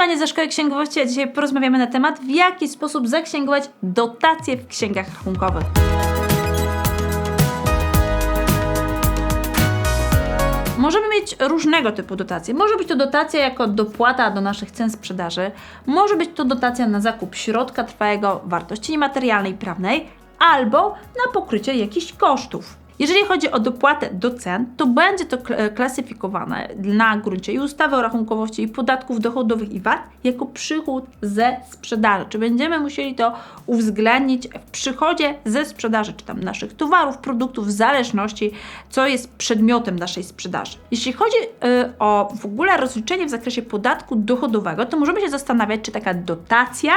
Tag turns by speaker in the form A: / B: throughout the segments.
A: Ania ze Szkoły Księgowości, a dzisiaj porozmawiamy na temat, w jaki sposób zaksięgować dotacje w księgach rachunkowych. Możemy mieć różnego typu dotacje. Może być to dotacja jako dopłata do naszych cen sprzedaży, może być to dotacja na zakup środka trwałego, wartości niematerialnej i prawnej, albo na pokrycie jakichś kosztów. Jeżeli chodzi o dopłatę do cen, to będzie to kl- klasyfikowane na gruncie i ustawy o rachunkowości i podatków dochodowych i VAT jako przychód ze sprzedaży. Czy będziemy musieli to uwzględnić w przychodzie ze sprzedaży, czy tam naszych towarów, produktów, w zależności, co jest przedmiotem naszej sprzedaży. Jeśli chodzi y, o w ogóle rozliczenie w zakresie podatku dochodowego, to możemy się zastanawiać, czy taka dotacja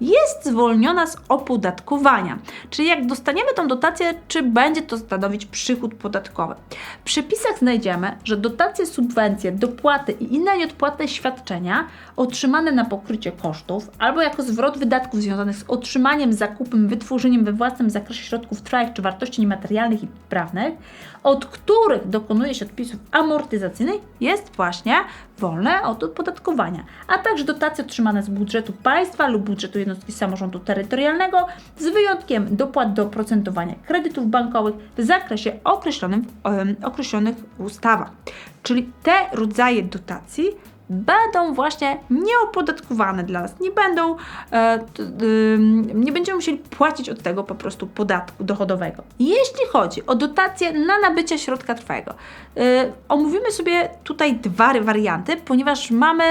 A: jest zwolniona z opodatkowania. Czyli jak dostaniemy tą dotację, czy będzie to stanowić przychód podatkowy. W przepisach znajdziemy, że dotacje, subwencje, dopłaty i inne nieodpłatne świadczenia otrzymane na pokrycie kosztów albo jako zwrot wydatków związanych z otrzymaniem, zakupem, wytworzeniem we własnym zakresie środków trwałych czy wartości niematerialnych i prawnych, od których dokonuje się odpisów amortyzacyjnych, jest właśnie wolne od opodatkowania, a także dotacje otrzymane z budżetu państwa lub budżetu jednostki samorządu terytorialnego z wyjątkiem dopłat do oprocentowania kredytów bankowych w zakresie określonym określonych w ustawach. Czyli te rodzaje dotacji będą właśnie nieopodatkowane dla nas, nie będą, e, t, ym, nie będziemy musieli płacić od tego po prostu podatku dochodowego. Jeśli chodzi o dotacje na nabycie środka trwałego, y, omówimy sobie tutaj dwa warianty, ponieważ mamy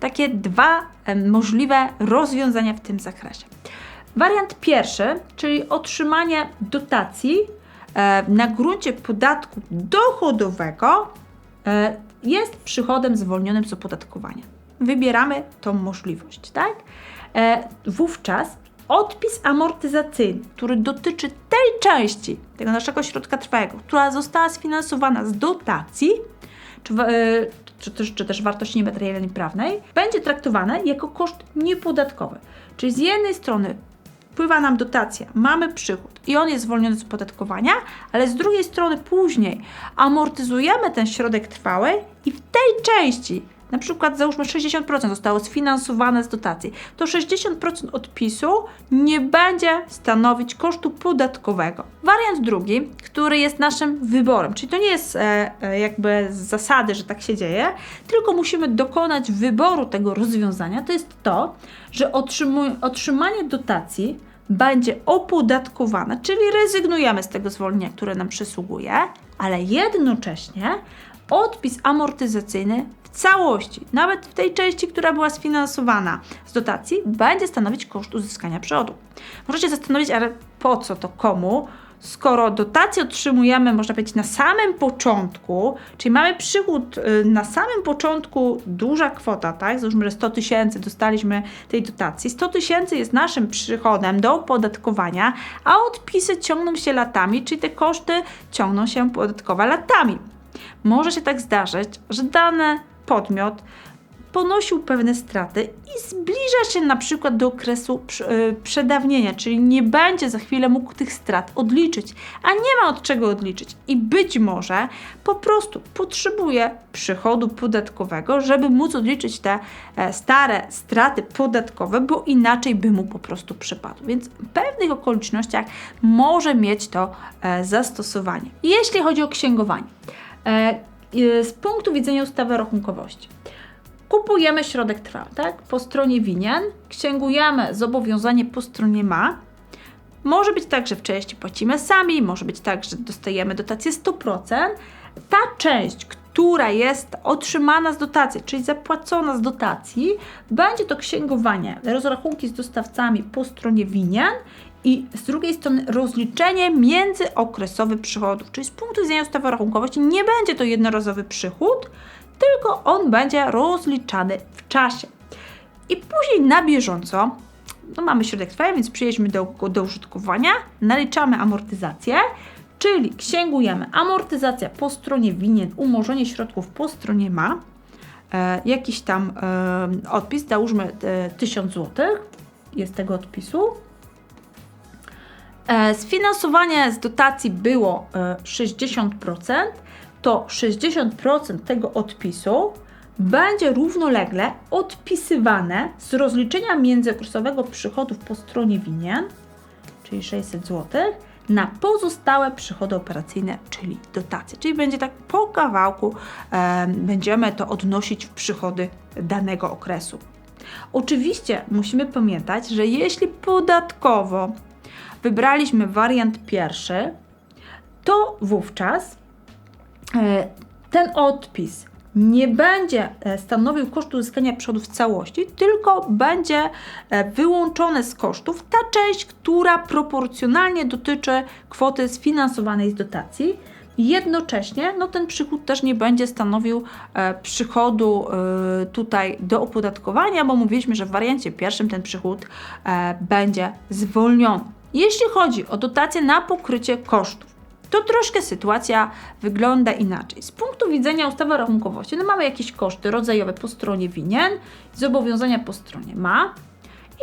A: takie dwa em, możliwe rozwiązania w tym zakresie. Wariant pierwszy, czyli otrzymanie dotacji e, na gruncie podatku dochodowego e, jest przychodem zwolnionym z opodatkowania. Wybieramy tą możliwość, tak? E, wówczas odpis amortyzacyjny, który dotyczy tej części tego naszego środka trwałego, która została sfinansowana z dotacji, czy, e, czy, też, czy też wartości niematerialnej prawnej, będzie traktowane jako koszt niepodatkowy. Czyli z jednej strony wpływa nam dotacja, mamy przychód i on jest zwolniony z opodatkowania, ale z drugiej strony później amortyzujemy ten środek trwały i w tej części, na przykład załóżmy 60% zostało sfinansowane z dotacji, to 60% odpisu nie będzie stanowić kosztu podatkowego. Wariant drugi, który jest naszym wyborem, czyli to nie jest e, e, jakby z zasady, że tak się dzieje, tylko musimy dokonać wyboru tego rozwiązania, to jest to, że otrzymanie dotacji będzie opodatkowane, czyli rezygnujemy z tego zwolnienia, które nam przysługuje, ale jednocześnie odpis amortyzacyjny w całości, nawet w tej części, która była sfinansowana z dotacji, będzie stanowić koszt uzyskania przychodu. Możecie zastanowić, ale po co to komu? Skoro dotację otrzymujemy, można powiedzieć, na samym początku, czyli mamy przychód y, na samym początku, duża kwota, tak? Załóżmy, że 100 tysięcy dostaliśmy tej dotacji. 100 tysięcy jest naszym przychodem do opodatkowania, a odpisy ciągną się latami, czyli te koszty ciągną się podatkowe latami. Może się tak zdarzyć, że dany podmiot ponosił pewne straty i zbliża się na przykład do okresu y, przedawnienia, czyli nie będzie za chwilę mógł tych strat odliczyć, a nie ma od czego odliczyć i być może po prostu potrzebuje przychodu podatkowego, żeby móc odliczyć te e, stare straty podatkowe, bo inaczej by mu po prostu przypadł. Więc w pewnych okolicznościach może mieć to e, zastosowanie. Jeśli chodzi o księgowanie, e, z punktu widzenia ustawy rachunkowości, kupujemy środek trwały, tak? Po stronie winien, księgujemy zobowiązanie po stronie ma. Może być tak, że w części płacimy sami, może być tak, że dostajemy dotację 100%. Ta część, która jest otrzymana z dotacji, czyli zapłacona z dotacji, będzie to księgowanie, rozrachunki z dostawcami po stronie winien i z drugiej strony rozliczenie międzyokresowy przychodów, czyli z punktu widzenia ustawy o rachunkowości nie będzie to jednorazowy przychód, tylko on będzie rozliczany w czasie. I później na bieżąco, no mamy środek trwały, więc przyjedźmy do, do użytkowania, naliczamy amortyzację, czyli księgujemy amortyzacja po stronie winien, umorzenie środków po stronie ma, e, jakiś tam e, odpis, załóżmy e, 1000 zł, jest tego odpisu. E, Sfinansowanie z dotacji było e, 60%, to 60% tego odpisu będzie równolegle odpisywane z rozliczenia międzyokresowego przychodów po stronie winien, czyli 600 zł, na pozostałe przychody operacyjne, czyli dotacje. Czyli będzie tak po kawałku, e, będziemy to odnosić w przychody danego okresu. Oczywiście musimy pamiętać, że jeśli podatkowo wybraliśmy wariant pierwszy, to wówczas e, ten odpis nie będzie e, stanowił kosztu uzyskania przychodów w całości, tylko będzie e, wyłączone z kosztów ta część, która proporcjonalnie dotyczy kwoty sfinansowanej z dotacji. Jednocześnie no, ten przychód też nie będzie stanowił e, przychodu e, tutaj do opodatkowania, bo mówiliśmy, że w wariancie pierwszym ten przychód e, będzie zwolniony. Jeśli chodzi o dotacje na pokrycie kosztów, to troszkę sytuacja wygląda inaczej. Z punktu widzenia ustawy o rachunkowości, no mamy jakieś koszty rodzajowe po stronie winien, zobowiązania po stronie ma.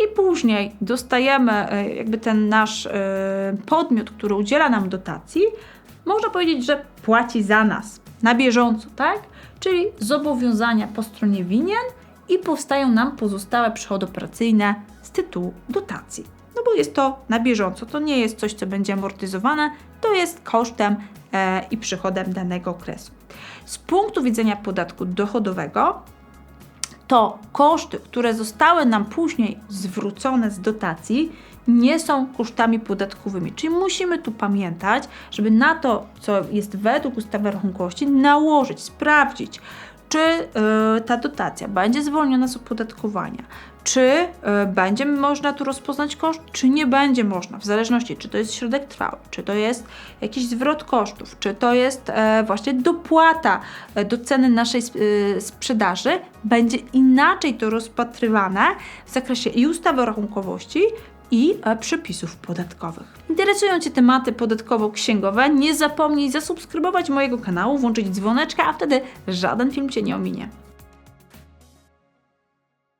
A: I później dostajemy e, jakby ten nasz e, podmiot, który udziela nam dotacji, można powiedzieć, że płaci za nas na bieżąco, tak? Czyli zobowiązania po stronie winien i powstają nam pozostałe przychody operacyjne z tytułu dotacji. No bo jest to na bieżąco, to nie jest coś, co będzie amortyzowane, to jest kosztem e, i przychodem danego okresu. Z punktu widzenia podatku dochodowego, to koszty, które zostały nam później zwrócone z dotacji, nie są kosztami podatkowymi. Czyli musimy tu pamiętać, żeby na to, co jest według ustawy rachunkowości, nałożyć, sprawdzić, czy y, ta dotacja będzie zwolniona z opodatkowania, czy y, będzie można tu rozpoznać koszt, czy nie będzie można, w zależności czy to jest środek trwały, czy to jest jakiś zwrot kosztów, czy to jest e, właśnie dopłata e, do ceny naszej y, sprzedaży, będzie inaczej to rozpatrywane w zakresie i ustawy o rachunkowości, i e, przepisów podatkowych. Interesują Cię tematy podatkowo-księgowe? Nie zapomnij zasubskrybować mojego kanału, włączyć dzwoneczka, a wtedy żaden film Cię nie ominie.